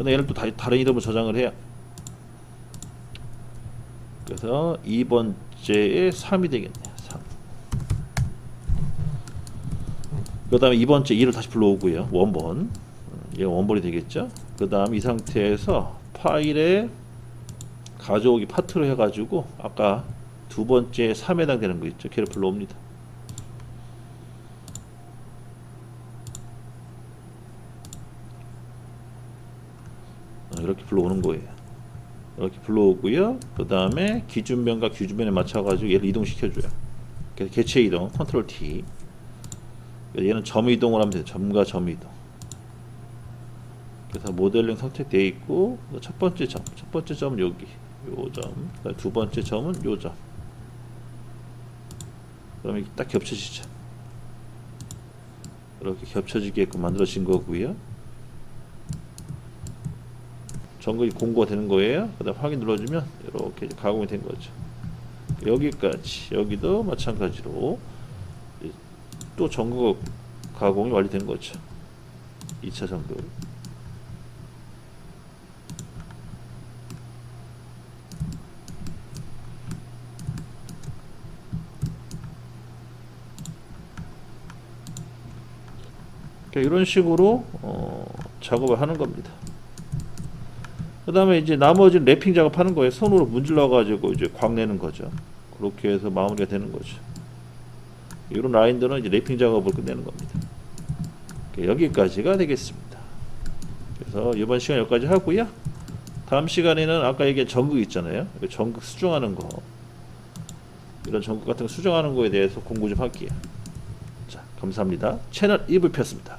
근데 얘를 또 다, 다른 이름으로 저장을 해요. 그래서 2번째에 3이 되겠네요. 3. 그 다음에 2번째 2를 다시 불러오고요. 원본. 얘 원본이 되겠죠. 그 다음 이 상태에서 파일에 가져오기 파트로 해가지고 아까 두 번째 3에 해당되는 거 있죠. 걔를 불러옵니다. 이렇게 불러오는 거예요. 이렇게 불러오고요. 그 다음에 기준변과 기준변에 맞춰가지고 얘를 이동시켜줘요. 그래서 개체 이동, 컨트롤 T. 얘는 점 이동을 하면 돼요. 점과 점 이동. 그래서 모델링 선택되어 있고 첫 번째 점, 첫 번째 점은 여기, 요 점. 두 번째 점은 요 점. 이렇게 딱 겹쳐지죠. 이렇게 겹쳐지게끔 만들어진 거고요. 전극이 공고가 되는 거예요. 그다음 확인 눌러주면 이렇게 가공이 된 거죠. 여기까지 여기도 마찬가지로 또 전극 가공이 완료된 거죠. 2차 전극. 그러니까 이런 식으로 어, 작업을 하는 겁니다. 그 다음에 이제 나머지 랩핑 작업하는 거예요. 손으로 문질러 가지고 이제 광 내는 거죠. 그렇게 해서 마무리가 되는 거죠. 이런 라인들은 이제 랩핑 작업을 끝내는 겁니다. 여기까지가 되겠습니다. 그래서 이번 시간 여기까지 하고요. 다음 시간에는 아까 얘기한 전극 있잖아요. 그 전극 수정하는 거. 이런 전극 같은 거 수정하는 거에 대해서 공부 좀 할게요. 자, 감사합니다. 채널 2부 폈습니다.